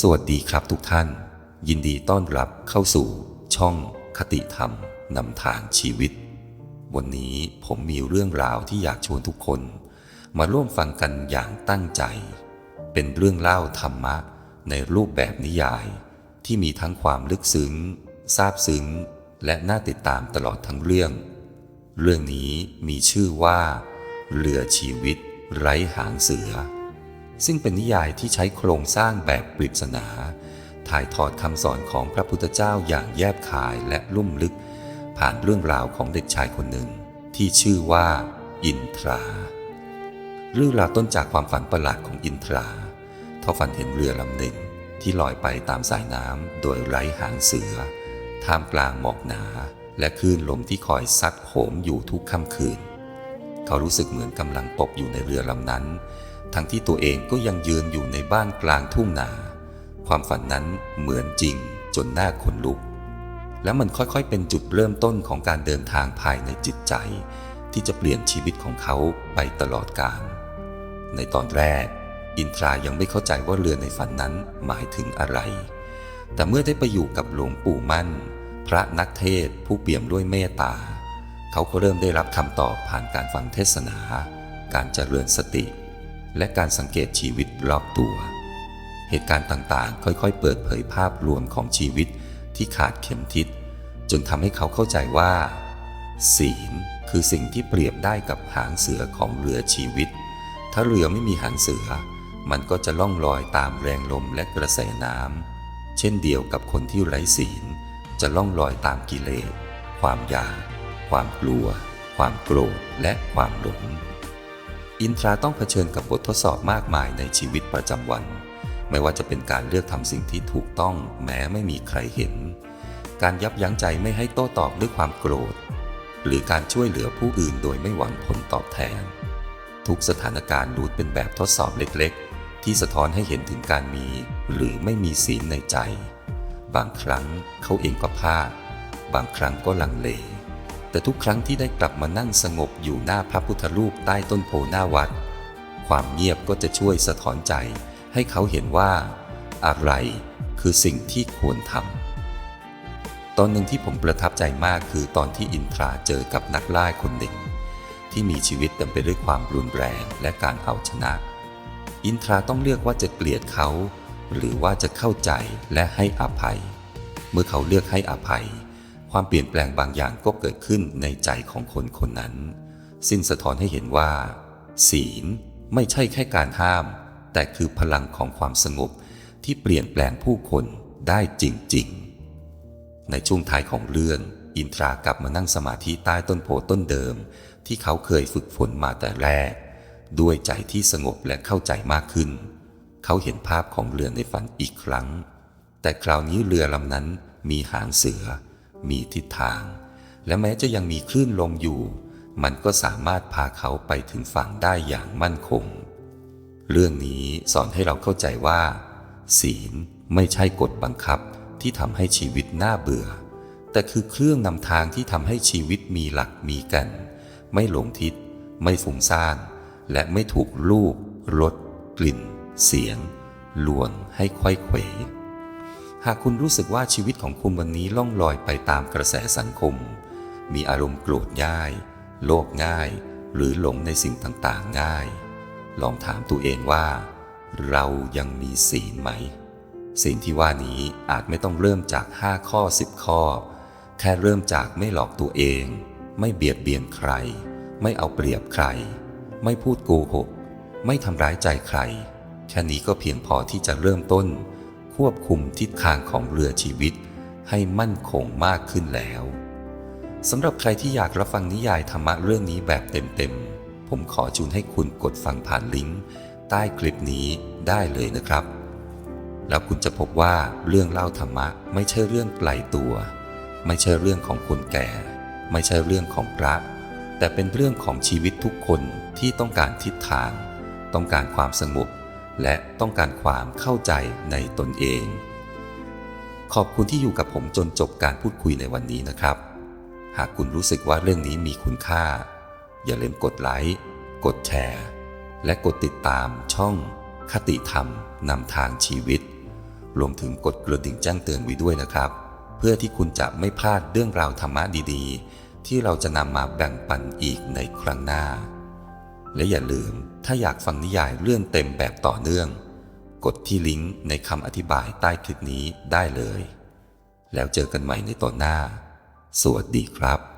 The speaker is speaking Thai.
สวัสดีครับทุกท่าน ยินดีต้อนรับเข้าสู่ช่องคติธรรมนำทางชีวิต วันนี้ผมมีเรื่องราวที่อยากชวนทุกคน มาร่วมฟังกันอย่างตั้งใจ เป็นเรื่องเล่าธรรมะในรูปแบบนิยาย ที่มีทั้งความลึกซึ้งซาบซึ้ง และน่าติดตามตลอดทั้งเรื่อง เรื่องนี้มีชื่อว่าเรือชีวิตไร้หางเสือ ซึ่งเป็นนิยายที่ใช้โครงสร้างแบบปริศนา ถ่ายทอดคำสอนของพระพุทธเจ้าอย่างแยบคายและลุ่มลึก ผ่านเรื่องราวของเด็กชายคนหนึ่ง ที่ชื่อว่า อินทรา เรื่องราวต้นจากความฝันประหลาดของอินทราเขาฝันเห็นเรือลำหนึ่งที่ลอยไปตามสายน้ำโดยไร้หางเสือ ท่ามกลางหมอกหนา และคลื่นลมที่คอยซัดโหมอยู่ทุกค่ำคืน เขารู้สึกเหมือนกำลังตกอยู่ในเรือลำนั้น ทั้งที่ตัวเองก็ยังยืนอยู่ในบ้านกลางทุ่งนา ความฝันนั้นเหมือนจริงจนหน้าขนลุก แล้วมันค่อยๆเป็นจุดเริ่มต้นของการเดินทางภายในจิตใจ ที่จะเปลี่ยนชีวิตของเขาไปตลอดกาลในตอนแรก อินทรายังไม่เข้าใจว่าเรือในฝันนั้นหมายถึงอะไร แต่เมื่อได้ไปอยู่กับหลวงปู่มั่น พระนักเทศผู้เปี่ยมด้วยเมตตา เขาก็เริ่มได้รับคำตอบผ่านการฟังเทศนา การเจริญสติ และการสังเกตชีวิตรอบตัว เหตุการณ์ต่างๆ ค่อยๆ เปิดเผยภาพรวมของชีวิตที่ขาดเข็มทิศ จนทำให้เขาเข้าใจว่า ศีลคือสิ่งที่เปรียบได้กับหางเสือของเรือชีวิต ถ้าเรือไม่มีหางเสือ มันก็จะล่องลอยตามแรงลมและกระแสน้ำเช่นเดียวกับคนที่ไร้ศีล จะล่องลอยตามกิเลส ความอยาก ความกลัว ความโกรธ และความหลง อินทราต้องเผชิญกับบททดสอบมากมายในชีวิตประจำวัน ไม่ว่าจะเป็นการเลือกทำสิ่งที่ถูกต้องแม้ไม่มีใครเห็น การยับยั้งใจไม่ให้โต้ตอบด้วยความโกรธ หรือการช่วยเหลือผู้อื่นโดยไม่หวังผลตอบแทน ทุกสถานการณ์ล้วนเป็นแบบทดสอบเล็กๆ ที่สะท้อนให้เห็นถึงการมี หรือไม่มีศีลในใจ บางครั้งเขาเองก็พลาด บางครั้งก็ลังเล แต่ทุกครั้งที่ได้กลับมานั่งสงบอยู่หน้าพระพุทธรูปใต้ต้นโพหน้าวัด ความเงียบก็จะช่วยสะท้อนใจ ให้เขาเห็นว่า อะไรคือสิ่งที่ควรทำตอนหนึ่งที่ผมประทับใจมากคือตอนที่อินทราเจอกับนักล่าคนหนึ่ง ที่มีชีวิตเต็มไปด้วยความรุนแรงและการเอาชนะ อินทราต้องเลือกว่าจะเกลียดเขา หรือว่าจะเข้าใจและให้อภัย เมื่อเขาเลือกให้อภัย ความเปลี่ยนแปลงบางอย่างก็เกิดขึ้นในใจของคนคนนั้น สิ้นสะท้อนให้เห็นว่า ศีลไม่ใช่แค่การห้าม แต่คือพลังของความสงบที่เปลี่ยนแปลงผู้คนได้จริงๆ ในช่วงท้ายของเรื่อง อินทรากลับมานั่งสมาธิใต้ต้นโพต้นเดิม ที่เขาเคยฝึกฝนมาแต่แรก ด้วยใจที่สงบและเข้าใจมากขึ้น เขาเห็นภาพของเรือในฝันอีกครั้ง แต่คราวนี้เรือลำนั้นมีหางเสือ มีทิศทาง และแม้จะยังมีคลื่นลมอยู่ มันก็สามารถพาเขาไปถึงฝั่งได้อย่างมั่นคง เรื่องนี้สอนให้เราเข้าใจว่า ศีลไม่ใช่กฎบังคับที่ทำให้ชีวิตน่าเบื่อ แต่คือเครื่องนำทางที่ทำให้ชีวิตมีหลักมีกัน ไม่หลงทิศ ไม่ฟุ้งซ่าน และไม่ถูกลูกรสกลิ่น เสียงลวงให้ค่อยเขว หากคุณรู้สึกว่าชีวิตของคุณวันนี้ล่องลอยไปตามกระแสสังคม มีอารมณ์โกรธง่าย โลภง่าย หรือหลงในสิ่งต่างๆง่าย ลองถามตัวเองว่า เรายังมีศีลไหม ศีลที่ว่านี้อาจไม่ต้องเริ่มจาก 5 ข้อ 10 ข้อ แค่เริ่มจากไม่หลอกตัวเอง ไม่เบียดเบียนใคร ไม่เอาเปรียบใคร ไม่พูดโกหก ไม่ทำร้ายใจใคร แค่นี้ก็เพียงพอที่จะเริ่มต้น ควบคุมทิศทางของเรือชีวิต ให้มั่นคงมากขึ้นแล้วสำหรับใครที่อยากรับฟังนิยายธรรมะเรื่องนี้แบบเต็มๆ ผมขอจูนให้คุณกดฟังผ่านลิงก์ใต้คลิปนี้ได้เลยนะครับ แล้วคุณจะพบว่าเรื่องเล่าธรรมะไม่ใช่เรื่องไกลตัว ไม่ใช่เรื่องของคนแก่ ไม่ใช่เรื่องของพระ แต่เป็นเรื่องของชีวิตทุกคนที่ต้องการทิศทาง ต้องการความสงบ และต้องการความเข้าใจในตนเอง ขอบคุณที่อยู่กับผมจนจบการพูดคุยในวันนี้นะครับ หากคุณรู้สึกว่าเรื่องนี้มีคุณค่า อย่าลืมกดไลค์ กดแชร์ และกดติดตามช่อง คติธรรมนำทางชีวิต รวมถึงกดกระดิ่งแจ้งเตือนไว้ด้วยนะครับ เพื่อที่คุณจะไม่พลาดเรื่องราวธรรมะดีๆ ที่เราจะนำมาแบ่งปันอีกในครั้งหน้า และอย่าลืมถ้าอยากฟังนิยายเรื่องเต็มแบบต่อเนื่อง กดที่ลิงก์ในคำอธิบายใต้คลิปนี้ได้เลย แล้วเจอกันใหม่ในตอนหน้า สวัสดีครับ